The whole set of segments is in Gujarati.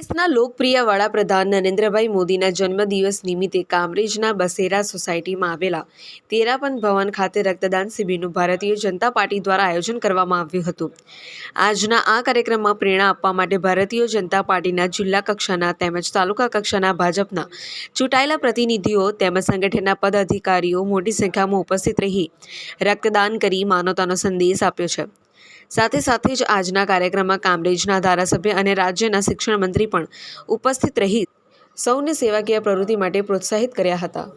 દેશના લોકપ્રિય વડાપ્રધાન નરેન્દ્રભાઈ મોદીના જન્મદિવસ નિમિત્તે કામરેજના બસેરા સોસાયટીમાં આવેલા તેરાપન ભવન ખાતે રક્તદાન શિબિરનું ભારતીય જનતા પાર્ટી દ્વારા આયોજન કરવામાં આવ્યું હતું. આજના આ કાર્યક્રમમાં પ્રેરણા આપવા માટે ભારતીય જનતા પાર્ટીના જિલ્લા કક્ષાના તેમજ તાલુકા કક્ષાના ભાજપના ચૂંટાયેલા પ્રતિનિધિઓ તેમજ સંગઠનના પદાધિકારીઓ મોટી સંખ્યામાં ઉપસ્થિત રહી રક્તદાન કરી માનવતાનો સંદેશ આપ્યો છે. સાથે સાથે જ આજના કાર્યક્રમમાં કામરેજના ધારાસભ્ય અને રાજ્યના શિક્ષણ મંત્રી પણ ઉપસ્થિત રહી સૌને સેવાકીય પ્રવૃત્તિ માટે પ્રોત્સાહિત કર્યા હતા.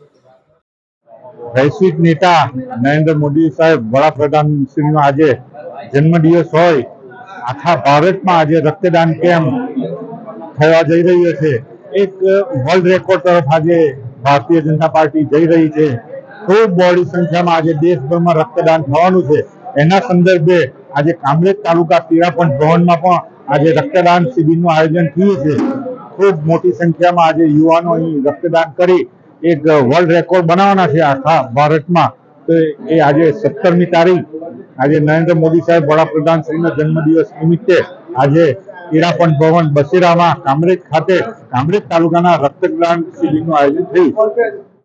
વૈશ્વિક નેતા નરેન્દ્ર મોદી સાહેબ, વડાપ્રધાન શ્રીનો આજે જન્મદિવસ હોય. આખા ભારતમાં આજે રક્તદાન કેમ્પ થવા જઈ રહ્યો છે. એક વર્લ્ડ રેકોર્ડ તરફ આજે ભારતીય જનતા પાર્ટી જઈ રહી છે. ખૂબ બોડી સંખ્યામાં આજે દેશભરમાં રક્તદાન થવાનું છે. એના સંદર્ભે આજે કામરેજ તાલુકા તીરાપંચ ભવનમાં પણ આજે રક્તદાન શિબિરનું આયોજન થયું છે. ખૂબ મોટી સંખ્યામાં આજે યુવાનો અહીં રક્તદાન કરી એક વર્લ્ડ રેકોર્ડ બનાવવાના છે આખા ભારતમાં. તો એ આજે સત્તરમી તારીખ, આજે નરેન્દ્ર મોદી સાહેબ વડાપ્રધાન શ્રીનો જન્મદિવસ નિમિત્તે આજે પીરાપણ ભવન બસેરામાં કામરેજ ખાતે કામરેજ તાલુકાના રક્તદાન શિબિરનું આયોજન થયું.